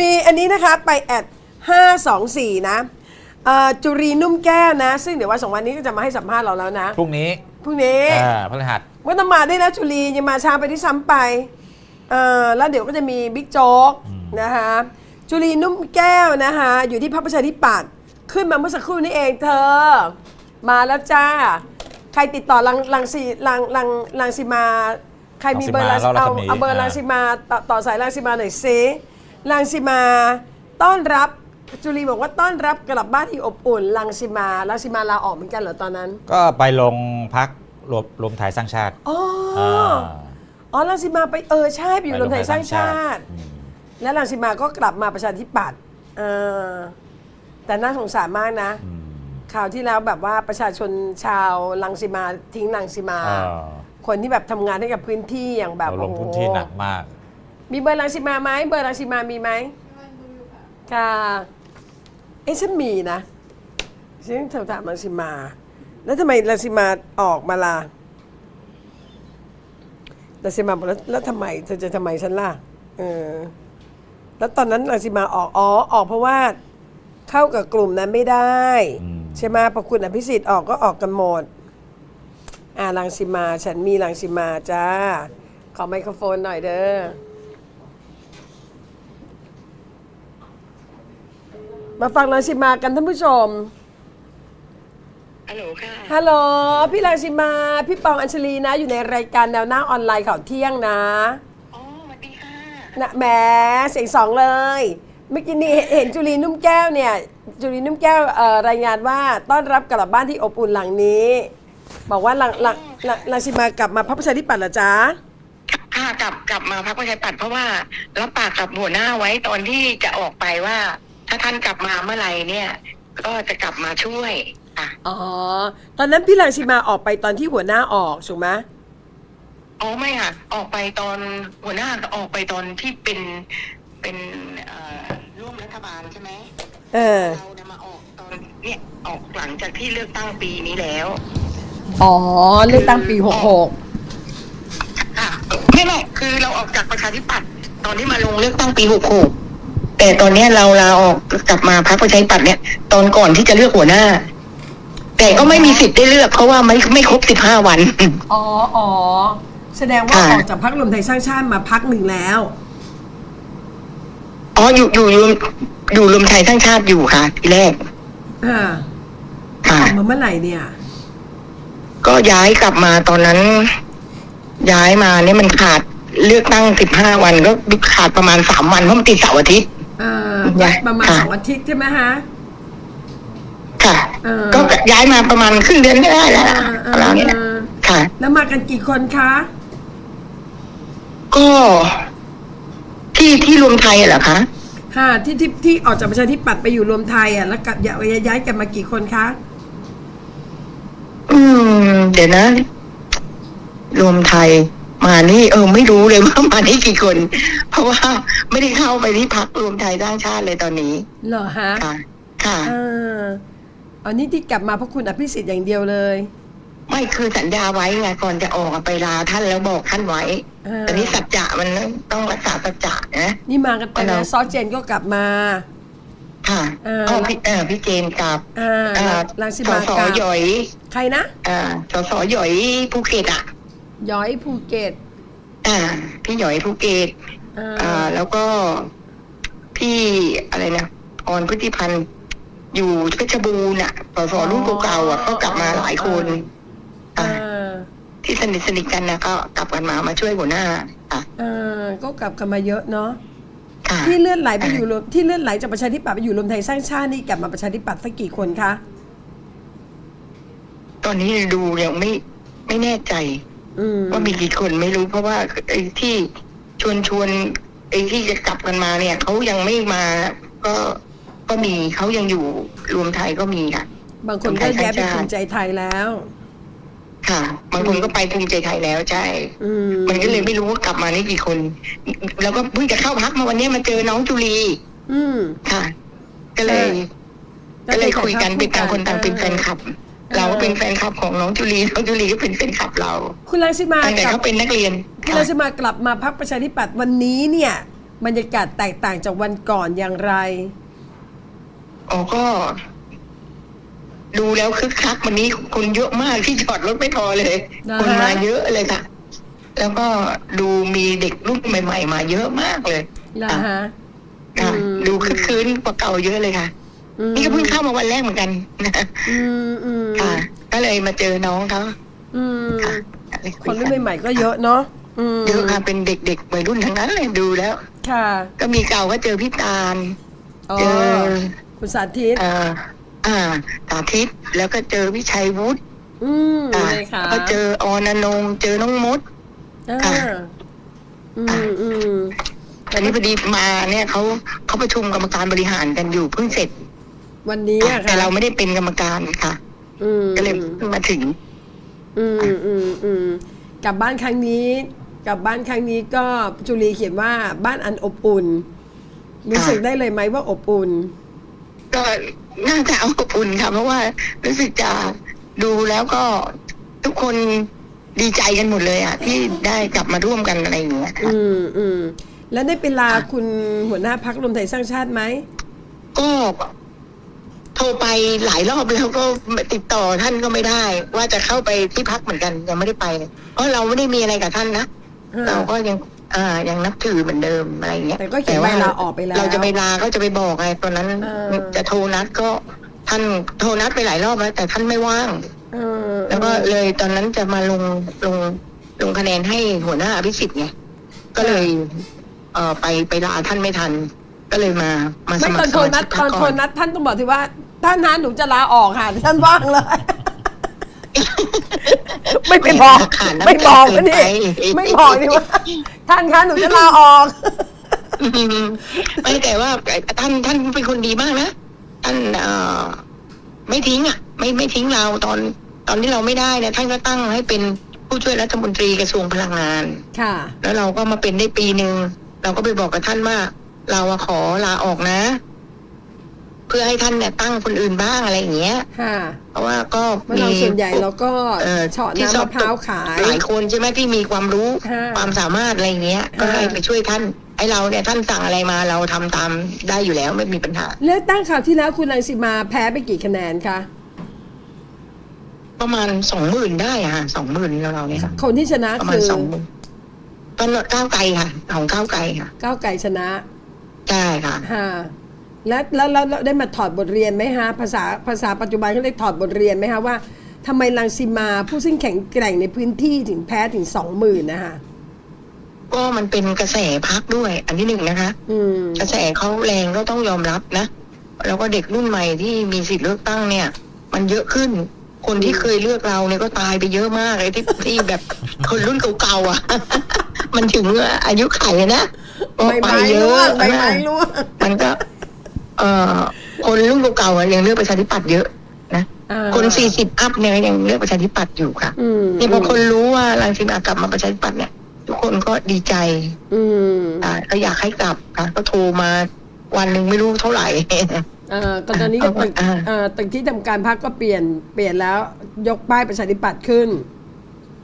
มีอันนี้นะคะไปแอด524 นะเอ่อจุรีนุ่มแก้วนะ ซึ่งเดี๋ยววันสองวันนี้ก็จะมาให้สัมภาษณ์เราแล้วนะพรุ่งนี้พรุ่งนี้ อ่าพฤหัส ว่าต้องมาได้แล้วจุลียังมาช้าไปที่ซ้ำไปเอ่อแล้วเดี๋ยวก็จะมีบิ๊กโจ๊กนะคะจุลีนุ่มแก้วนะคะอยู่ที่พรรคประชาธิปัตย์ขึ้นมาเมื่อสักครู่นี้เองเธอ มาแล้วจ้า ใครติดต่อลังลังสีลังลังลังสีมา ใครมีเบอร์ลังรังสิมาเอารัศมี เอาเบอร์ลังสีมาต่อต่อสายลังสีมาหน่อยซิ ลังสีมาต้อนรับจุลีบอกว่าต้อนรับกลับบ้านที่อบอุ่นลังสีมาลังสีมาลาออกเหมือนกันเหรอตอนนั้นก็ไปลงพักรวมรวมไทยสร้างชาติอ๋ออ่าอ๋อลังสิมาไปเออใช่ไปอยู่รวมไทยสร้างชาติ อืมแล้วลังสิมาก็กลับมาประชาธิปัตย์เออแต่น่าสงสารมากนะ อืมข่าวที่แล้วแบบว่าประชาชนชาวลังสิมาทิ้งลังสิมาอ่าคนที่แบบทำงานให้กับพื้นที่อย่างแบบเราลงโอ้โห พื้นที่หนักมาก มีเบอร์ลังสิมาไหมเบอร์ลังสิมามีไหมค่ะเอ๊ะฉันมีนะฉันโทรถามลังสิมา แล้วทำไมลังสิมาออกมาล่ะลังสิมาบอกแล้วแล้วทำไมเธอจะทำไมฉันล่ะเออแล้วตอนนั้นลังสิมาออกอ๋อออกเพราะว่า เข้ากับกลุ่มนั้นไม่ได้อืมใช่ไหมพอคุณอภิสิทธิ์ออกก็ออกกันหมดอ่าลังสิมา ฉันมีลังสิมาจ้า ขอไมโครโฟนหน่อยเด้อ มาฟังลังสิมากันท่านผู้ชม ฮัลโหลค่ะ ฮัลโหล พี่ลังสิมา พี่ปองอัญชลีนะ อยู่ในรายการแนวหน้าออนไลน์ข่าวเที่ยงนะ อ๋อสวัสดีค่ะ นะแหมเสียงสองเลย เมื่อกี้นี้เห็นเห็นจุลีนุ่มแก้วเนี่ย จุลีนุ่มแก้วเอ่อรายงานว่าต้อนรับกลับบ้านที่อบอุ่นหลังนี้ บอกว่าหลังหลังหลังลังสิมากลับมาพระประชาธิปัตย์เหรอจ๊ะ ค่ะกลับกลับมาพักประชาธิปัตย์เพราะว่ารับปากกับหัวหน้าไว้ตอนที่จะออกไปว่า ถ้าท่านกลับมาเมื่อไหร่เนี่ย ก็จะกลับมาช่วยค่ะอ๋อ ตอนนั้นพี่ลังสิมาออกไปตอนที่หัวหน้าออกถูกไหมอ๋อไม่ค่ะ ออกไปตอนหัวหน้าออกไปตอนที่เป็นเป็นเอ่อร่วมรัฐบาลใช่ไหมเออ เราเนี่ยมาออกตอนเนี่ยออกหลังจากที่เลือกตั้งปีนี้แล้ว อ๋อ เลือกตั้งปีหกหกค่ะไม่ไม่คือเราออกจากประชาธิปัตย์ตอนที่มาลงเลือกตั้งปีหกหก แต่ตอนเนี้ยเราลาออกกลับมาพักประชาธิปัตย์เนี่ยตอนก่อนที่จะเลือกหัวหน้า แต่ก็ไม่มีสิทธิ์ได้เลือกเพราะว่าไม่ไม่ครบสิบห้าวัน อ๋ออ๋อแสดงว่าค่ะ ออกจากพักรวมไทยสร้างชาติมาพักหนึ่งแล้ว อ๋ออยู่อยู่อยู่อยู่รวมไทยสร้างชาติอยู่ค่ะทีแรกอ่าค่ะ ออกมาเมื่อไหร่เนี่ย ก็ย้ายกลับมาตอนนั้น ย้ายมาเนี่ยมันขาดเลือกตั้งสิบห้าวันก็ขาดประมาณสามวันเพราะมันติดเสาร์อาทิตย์ เอ่อย้ายประมาณค่ะสองอาทิตย์ใช่ไหมฮะค่ะเออก็ย้ายมาประมาณครึ่งเดือนก็ได้แล้วล่ะเออเราเนี่ยเออค่ะ แล้วมากันกี่คนคะ ก็ที่ที่รวมไทยเหรอคะค่ะที่ที่ที่ออกจากประชาธิปัตย์ไปอยู่รวมไทยอะแล้วกลับย้ายย้ายกันมากี่คนคะอืม เดี๋ยวนะ รวมไทย มานี่เออไม่รู้เลยว่ามานี่กี่คน เพราะว่าไม่ได้เข้าไปที่พักรวมไทยสร้างชาติเลยตอนนี้เหรอฮะค่ะ ค่ะเอออันนี้ที่กลับมาเพราะคุณอภิสิทธิ์อย่างเดียวเลยไม่คือสัญญาไว้ไงก่อนจะออกอะไปลาท่านแล้วบอกท่านไว้เออแต่นี้สัจจะมันต้องรักษาสัจจะนะนี่มากันไปเรานะซอสเจนก็กลับมา ค่ะเออเอาพี่เออพี่เจนกับอ่าเอ่อลังสิสมาสกับหยอย ใครนะ เอ่อสสหยอยภูเก็ตอะ ย้อยภูเก็ตอ่าพี่หยอยภูเก็ตอ่าอ่า แล้วก็พี่อะไรนะออนพฤติพันธ์อยู่เพชรบูรณ์อะสสรุ่นเก่าๆอะก็กลับมาหลายคนเออ่าอที่สนิทสนิทกันนะก็กลับกันมามาช่วยหัวหน้าอะเออก็กลับกันมาเยอะเนาะค่ะที่เลื่อนไหลไปอยู่รวมที่เลื่อนไหลจากประชาธิปัตย์ไปอยู่รวมไทยสร้างชาตินี่กลับมาประชาธิปัตย์สักกี่คนคะ ตอนนี้ดูยังไม่ไม่แน่ใจอืม ว่ามีกี่คนไม่รู้เพราะว่าไอ้ที่ชวนชวนไอ้ที่จะกลับกันมาเนี่ยเขายังไม่มาก็ก็มีเขายังอยู่รวมไทยก็มีค่ะ บางคนก็ย้ายไปภูมิใจไทยแล้ว ค่ะ บางคนก็ไปภูมิใจไทยแล้วใช่อืมมันก็เลยไม่รู้ว่ากลับมานี่กี่คน แล้วก็เพิ่งจะเข้าพักมาวันนี้มาเจอน้องจุลีอืมค่ะ ก็เลย ก็เลยคุยกันเป็นต่างคนต่างเป็นแฟนคลับ เราก็เป็นแฟนคลับของน้องจุลีน้องจุลีก็เป็นแฟนคลับเราคุณลังสิมาตั้งแต่กลับเขาเป็นนักเรียนคุณค่ะลังสิมากลับมาพักประชาธิปัตย์วันนี้เนี่ยบรรยากาศแตกต่างจากวันก่อนอย่างไรอ๋อก็ ดูแล้วคึกคักวันนี้คนเยอะมากที่จอดรถไม่พอเลยนะฮะคนมาเยอะเลยค่ะ แล้วก็ดูมีเด็กรุ่นใหม่ ๆ มาเยอะมากเลยนะฮะค่ะอืมดูคึกคืนกว่าเก่าเยอะเลยค่ะอืม นี่ก็เพิ่งเข้ามาวันแรกเหมือนกันนะอืมอืมค่ะก็เลยมาเจอน้องเขาอืมค่ะคนรุ่นใหม่ๆก็เยอะเนาะอืมเยอะค่ะเป็นเด็กๆวัยรุ่นทั้งนั้นเลยดูแล้ว ค่ะ ก็มีเก่าก็เจอพี่ตาลอ๋อเจอคุณสาธิตเอ่ออ่าสาธิตแล้วก็เจอวิชัยวุฒิอืมอ่าเลยค่ะแล้วก็เจอออนนงเจอน้องมดอ่าค่ะอืมอืมตอนนี้พอดีมาเนี่ยเขาเขาประชุมกรรมการบริหารกันอยู่เพิ่งเสร็จ วันนี้อะแต่ค่ะ เราไม่ได้เป็นกรรมการค่ะ อืมก็เลยเพิ่งมาถึง อืมอืมอืมกลับบ้านครั้งนี้ กลับบ้านครั้งนี้ก็จุลีเขียนว่าบ้านอันอบอุ่น รู้สึกได้เลยไหมว่าอบอุ่น ก็น่าจะเอาอบอุ่นค่ะ เพราะว่ารู้สึกจะดูแล้วก็ทุกคนดีใจกันหมดเลยอะที่ได้กลับมาร่วมกันอะไรอย่างเงี้ยค่ะ อืมอืมแล้วได้ไปลาคุณหัวหน้าพักรวมไทยสร้างชาติไหมก็ โทรไปหลายรอบแล้วก็ติดต่อท่านก็ไม่ได้ ว่าจะเข้าไปที่พักเหมือนกันยังไม่ได้ไปเลยเพราะเราไม่ได้มีอะไรกับท่านนะเราก็ยังอ่ายังนับถือเหมือนเดิมอะไรอย่างเงี้ยแต่ก็เขียนใบลาออกไปแล้วเราจะไปลาก็จะไปบอกไงตอนนั้นเออจะโทรนัดก็ท่านโทรนัดไปหลายรอบแล้วแต่ท่านไม่ว่างเออแล้วก็เลยตอนนั้นจะมาลงลงลงคะแนนให้หัวหน้าอภิสิทธิ์ไงก็เลยเอ่อไปไปลาท่านไม่ทัน ก็เลยมา มาสไม่มัคตอรนโทรนัดสมาชิกพรตอนรคโทรก่อนนัดท่านต้องบอกที่ว่า ท่านนะหนูจะลาออกค่ะท่านว่างเลย ไม่ไปบอกขาดน้ำไม่บอกใจนะนี่เกินไปไม่บอกนี่ว่า ท่านคะหนูจะลาออก อืมไม่แต่ว่าท่านท่านเป็นคนดีมากนะท่านเอ่อไม่ทิ้งอะ ไม่ไม่ทิ้งเราตอน ตอนที่เราไม่ได้เนี่ยท่านก็ตั้งให้เป็นผู้ช่วยรัฐมนตรีกระทรวงพลังงาน ค่ะ แล้วเราก็มาเป็นได้ปีหนึ่งเราก็ไปบอกกับท่านว่า เราอะขอลาออกนะ เพื่อให้ท่านเนี่ยตั้งคนอื่นบ้างอะไรอย่างเงี้ย ค่ะเพราะว่าก็เมื่อเราส่วนใหญ่เราก็เอ่อเฉาะที่น้ำสอมะบพร้าวขาย หลายคนใช่ไหมที่มีความรู้ค่ะ ความสามารถอะไรอย่างเงี้ย ก็ให้ค่ะไปช่วยท่านไอ้เราเนี่ยท่านสั่งอะไรมาเราทำตามได้อยู่แล้วไม่มีปัญหา เลือกตั้งคราวที่แล้วคุณรังสิมาแพ้ไปกี่คะแนนคะ ประมาณสองหมื่นได้อะสองหมื่นเราเราเนี่ยค่ะคนที่ชนะประมาคืณอสองหมื่นตอนก้าวไกลค่ะ ของก้าวไกลค่ะ ก้าวไก่ชนะ ใช่ค่ะฮะแล้วแล้วแล้วแล้วได้มาถอดบทเรียนไหมฮะภาษาภาษาปัจจุบันเขาเรียกถอดบทเรียนไหมฮะว่าทำไมรังสิมาผู้ซึ่งแข็งแกร่งในพื้นที่ถึงแพ้ถึงสองหมื่นนะคะก็มันเป็นกระแสพักด้วย อันที่หนึ่งนะคะ อืม กระแสเขาแรงก็ต้องยอมรับนะ แล้วก็เด็กรุ่นใหม่ที่มีสิทธิ์เลือกตั้งเนี่ย มันเยอะขึ้น คนที่เคยเลือกเราเนี่ยก็ตายไปเยอะมากเลยที่ที่แบบคนรุ่นเก่าๆอะ มันถึงอายุไขนะก็ใบไปไม้เยร่วอะงใบไม้ร่วงมันก็ เอ่อคนรุ่นเก่าๆอะยังเลือกประชาธิปัตย์เยอะนะอ่าคนสี่สิบอัพเนี่ยยังเลือกประชาธิปัตย์อยู่ค่ะอืมนี่พอคนรู้ว่ารังสิมากลับมาประชาธิปัตย์เนี่ย ทุกคนก็ดีใจ อืมอ่าก็อยากให้กลับค่ะก็โทรมาวันหนึ่งไม่รู้เท่าไหร่เอ่อตอนนี้ก็ตึกอ่าเอ่อตึกที่ทำการพักก็เปลี่ยนเปลี่ยนแล้วยกป้ายประชาธิปัตย์ขึ้น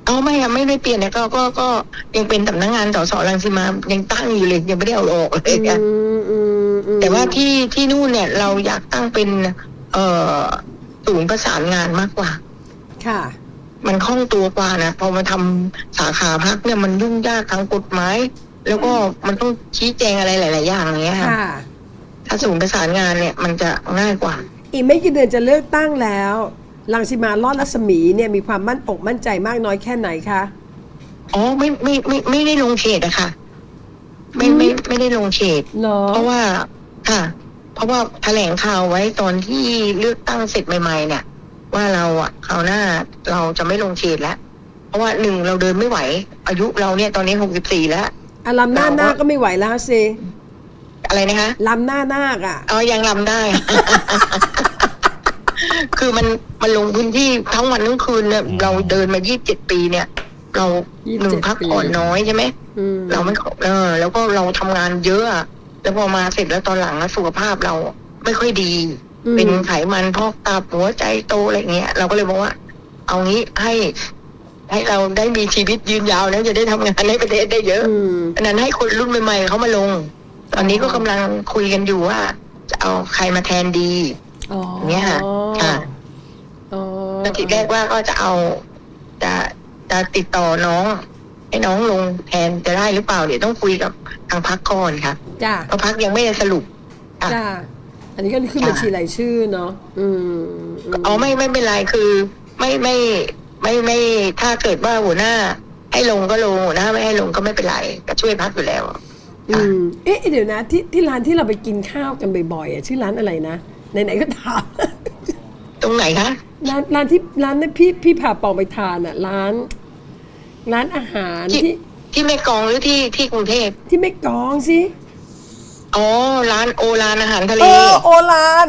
เอาไม่ค่ะไม่ได้เปลี่ยนเนี่ยก็ก็ก็ยังเป็นสำนักงานสสรังสิมายังตั้งอยู่เลยยังไม่ได้เอาออกเลยค่ะอืมอืมอืมแต่ว่าที่ที่นู่นเนี่ย เราอยากตั้งเป็น เอ่อศูนย์ประสานงานมากกว่า ค่ะ มันคล่องตัวกว่านะพอมาทำสาขาพักเนี่ยมันยุ่งยากทางกฎหมายแล้วก็มันต้องชี้แจงอะไรหลาย ๆ อย่างอย่างเงี้ยค่ะค่ะ ถ้าศูนย์ประสานงานเนี่ย มันจะง่ายกว่า อีกไม่กี่เดือนจะเลือกตั้งแล้ว ลังสิมาลอดรัศมีเนี่ยมีความมั่นอกมั่นใจมากน้อยแค่ไหนคะอ๋อไม่ไม่ไม่ไม่ได้ลงเขตอะค่ะ ไม่ไม่ไม่ได้ลงเขตเนาะเพราะว่าค่ะ เพราะว่าแถลงข่าวไว้ตอนที่เลือกตั้งเสร็จใหม่ ๆ เนี่ย ว่าเราอะคราวหน้าเราจะไม่ลงเขตแล้ว เพราะว่าหนึ่งเราเดินไม่ไหว อายุเราเนี่ยตอนนี้หกสิบสี่แล้วอะลำหน้าหน้าคก็ไม่ไหวแล้วสิอะไรนะคะลำหน้านาคอะอ๋อยังลำได้ คือมันมันลงพื้นที่ทั้งวันทั้งคืนเนี่ยเราเดินมายี่สิบเจ็ดปีเนี่ย เรา27หนึ่งพักผ่อนน้อยใช่ไหมอืมเราไม่ขอเออ แล้วก็เราทำงานเยอะอะแล้วพอมาเสร็จแล้วตอนหลังอะสุขภาพเราไม่ค่อยดีอืมเป็นไขมันพอกตับหัวใจโตอะไรเงี้ยเราก็เลยบอกว่า เอางี้ให้ ให้เราได้มีชีวิตยืนยาวแล้วจะได้ทำงานในประเทศได้เยอะอืมอันนั้นให้คนรุ่นใหม่ๆเขามาลง ตอนนี้ก็กำลังคุยกันอยู่ว่า จะเอาใครมาแทนดี อ๋อเนี่ยค่ะค่ะ อ๋อแล้วทีแรกว่าก็จะเอา จะจะติดต่อน้อง ให้น้องลงแทนจะได้หรือเปล่าเดี๋ยวต้องคุยกับทางพักก่อนค่ะจ้าเพราะพักยังไม่ได้สรุปอะ จ้าอันนี้ก็ขึ้นบัญชีรายชื่อเนาะอืมมอ๋อไม่ไม่เป็นไรคือ ไม่ไม่ไม่ไม่ถ้าเกิดว่าหัวหน้า ให้ลงก็ลงหัวหน้าไม่ให้ลงก็ไม่เป็นไรก็ช่วยพักอยู่แล้ว อืมเอ๊ะเดี๋ยวนะที่ที่ร้านที่เราไปกินข้าวกันบ่อยๆอะชื่อร้านอะไรนะ ไหนๆก็ถาม ตรงไหนคะ ร้านร้านที่ร้านนั้นพี่พี่พาปองไปทานอะ ร้าน ร้านอาหารที่ ที่ที่แม่กลองหรือที่ที่กรุงเทพที่ไม่กองสิอ๋อร้านโอรานอาหารทะเลเออโอลาน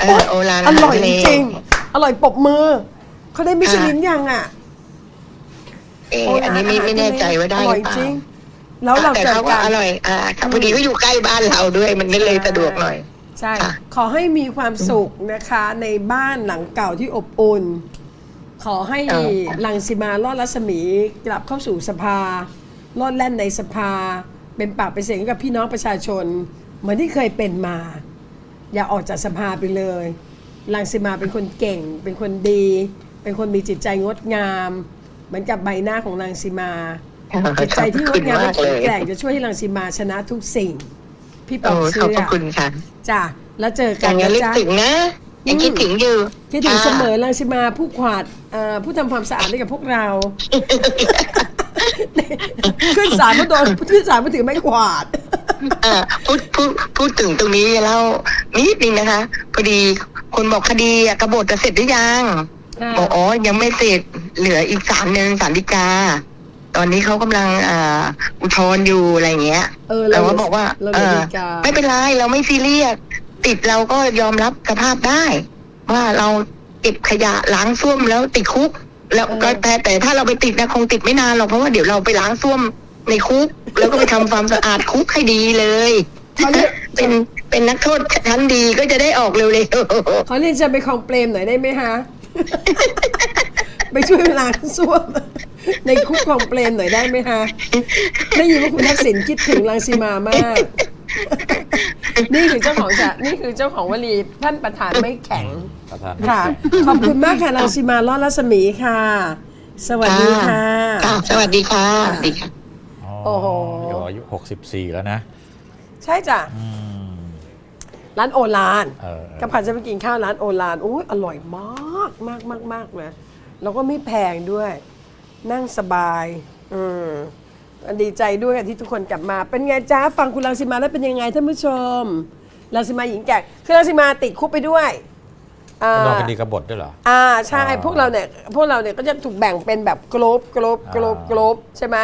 เออโอรานออาหารร่อยทะเลจริงๆอร่อยปรบมือเขาได้มิชลินยังอะเออโอันนี้ไม่ไม่แน่ใจว่าได้อหร่รืออยเปล่าจริงแล้วเราแต่เจอเขากัว่านอร่อยอ่าครับพอดีก็อยู่ใกล้บ้านเราด้วยมันก็เลยสะดวกหน่อย ใช่ค่ะขอให้มีความสุขนะคะ ในบ้านหลังเก่าที่อบอุ่น ขอให้ลังสิมาลอดรัศมีกลับเข้าสู่สภาลอดแล่นในสภา เป็นปากเป็นเสียงให้กับพี่น้องประชาชน เหมือนที่เคยเป็นมา อย่าออกจากสภาไปเลยลังสิมาเป็นคนเก่ง เป็นคนดี เป็นคนมีจิตใจงดงาม เหมือนกับใบหน้าของลังสิมาจิตใจที่งดงามและแข็งแกร่งจะช่วยให้ลังสีมาชนะทุกสิ่ง พี่ปโอ้องขอเชื่บพอระคุณค่ะจ้ะแล้วเจออกัย่านงนี้นะลึกจ๊ะ ถึงนะยังคิดถึงอยู่คิดถึงค่ะเสมอลังสีมาผู้ขวาดเอ่อผู้ทำความสะอาดให้กับพวกเรา ขึ้นศาลมาโดนขึ้นศาลมาถือไม้กวาดอ่าพูดพูดพูดถึงตรงนี้เล่านิดนึงนะคะ พอดีคนบอกคดีอะกบฏจะเสร็จหรือยังค่ะบอกอ๋อยังไม่เสร็จเหลืออีกศาลหนึ่งศาลฎีกา ตอนนี้เขากำลังอ่าอุทธรณ์อยู่อะไรอย่างเงี้ยเออแต่เราว่าบอกว่าเราเอเหลืออฎีกาไม่เป็นไรเราไม่ซีเรียสติดเราก็ยอมรับสภาพได้ ว่าเราเก็บขยะล้างส้วมแล้วติดคุก แล้วก็แต่แต่ถ้าเราไปติดนะคงติดไม่นานหรอกเพราะว่าเดี๋ยวเราไปล้างส้วมในคุก แล้วก็ไปทำความสะอาดคุกให้ดีเลยเขาเรียกเป็นเป็นนักโทษชั้นดีก็จะได้ออกเร็วเขาเรียนจะไปคลองเปรมหน่อยได้ไหมฮะ ไปช่วยล้างส้วม ในคุกคลองเปรมหน่อยได้ไหมฮะได้ยินว่าคุณทักษิณคิดถึงลังสีมามาก นี่คือเจ้าของจะนี่คือเจ้าของวลีท่านประธานไม่แข็งประธานค่ะขอบคุณมากค่ะลังสีมาลอดรัศมีค่ะสๆวัสดีค่ะค่ะสวัสดีค่ะสวัสดีค่ะโอ้โหอายุหกสิบสี่แล้วนะ ใช่จ้ะอืมร้านโอลานเออเออกำพันจะไปกินข้าวร้านโอลานอุ้ยอร่อยมากมากมากมากเลยแล้วก็ไม่แพงด้วย นั่งสบาย อืมดีใจด้วยค่ะที่ทุกคนกลับมา เป็นไงจ้าฟังคุณรังสิมาแล้วเป็นยังไงท่านผู้ชมรังสิมาหญิงแก่คือรังสิมาติดคุกไปด้วยอ่าโดนคดีกบฏด้วยเหรอ อ่าใช่อ่า พวกเราเนี่ยพวกเราเนี่ยก็จะถูกแบ่งเป็นแบบกรุ๊ปกรุ๊ปกรุ๊ปอ่ากรุ๊ปใช่ไหม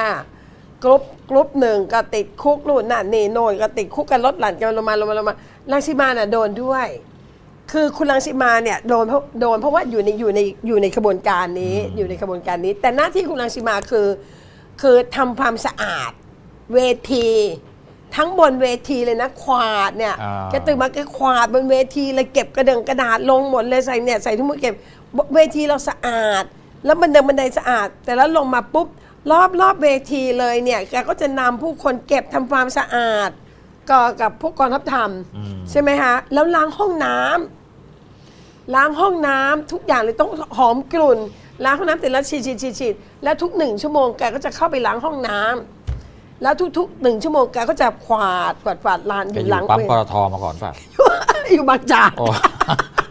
กรุ๊ปกรุ๊ปหนึ่งก็ติดคุกนู่นน่ะนี่โน่นก็ติดคุกกันลดหลั่นกันลงมาลงมาลงมาลังสิมาน่ะโดนด้วย คือคุณลังสิมาเนี่ยโดนเพราะโดนเพราะว่าอยู่ในอยู่ในอยู่ในขบวนการนี้อยู่ในขบวนการนี้ แต่หน้าที่คุณลังสิมาคือ คือทำความสะอาดเวที ทั้งบนเวทีเลยนะควาดเนี่ยอ่า แกตื่นมาแกควาดบนเวทีเลยเก็บกระเดึงกระดาษลงหมดเลยใส่เนี่ยใส่ทุกมือเก็บเวทีเราสะอาด แล้วบันไดบันไดสะอาด แต่แล้วลงมาปุ๊บรอบรอบเวทีเลยเนี่ยแกก็จะนำผู้คนเก็บทำความสะอาด ก็กับพวกกองทัพธรรม อืม ใช่ไหมฮะ แล้วล้างห้องน้ำล้างห้องน้ำทุกอย่างเลยต้องหอมกลุ่น ล้างห้องน้ำเสร็จแล้วฉีดฉีดฉีดฉีดแล้วทุกหนึ่งชั่วโมงแกก็จะเข้าไปล้างห้องน้ำแล้วทุกๆหนึ่งชั่วโมงแกก็จะขวาดกวาดกวาดลานไปออยู่ยู่หลังปั๊มเวปตทมาก่อนป่ะอยู่บางจาก โอ้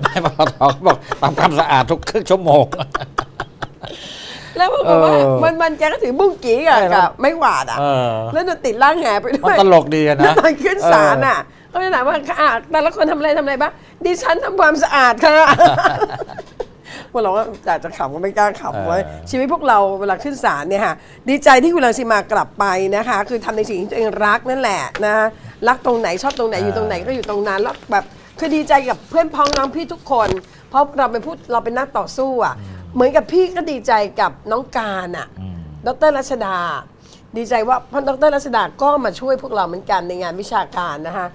ได้ปตทเขาบอกทำความสะอาดทุกครึ่งชั่วโมง แล้วปรากฏว่าเออวันวันๆแกก็ถือบุ้งกี้กับใช่ครักับบไม่หวาดอะ เออแล้วจะติดล่างแหไปด้มันวยตลกดีอะนะแล้วตอนขึ้นศาลอะเขาจะถามว่าอะแต่ละคนทำอะไรทำอะไรบ้างดิฉันทำความสะอาดค่ะพวกเราก็อยากจะขำก็ไม่กล้าขำไว้ยเออชีวิตพวกเราเวลาขึ้นศาลเนี่ยค่ะดีใจที่คุณรังสีมากลับไปนะคะ คือทำในสิ่งที่ตัวเองรักนั่นแหละนะรักตรงไหนชอบตรงไหนอยู่ตรงไหนก็อยู่ตรงนั้นแล้วแบบคือดีใจกับเพื่อนพ้องน้องพี่ทุกคน เพราะเราเป็นผู้เราเป็นนักต่อสู้อะ เหมือนกับพี่ก็ดีใจกับน้องการอะอืม ดรรัชดา ดีใจว่าเพราะดรรัชดาก็มาช่วยพวกเราเหมือนกันในงานวิชาการนะคะ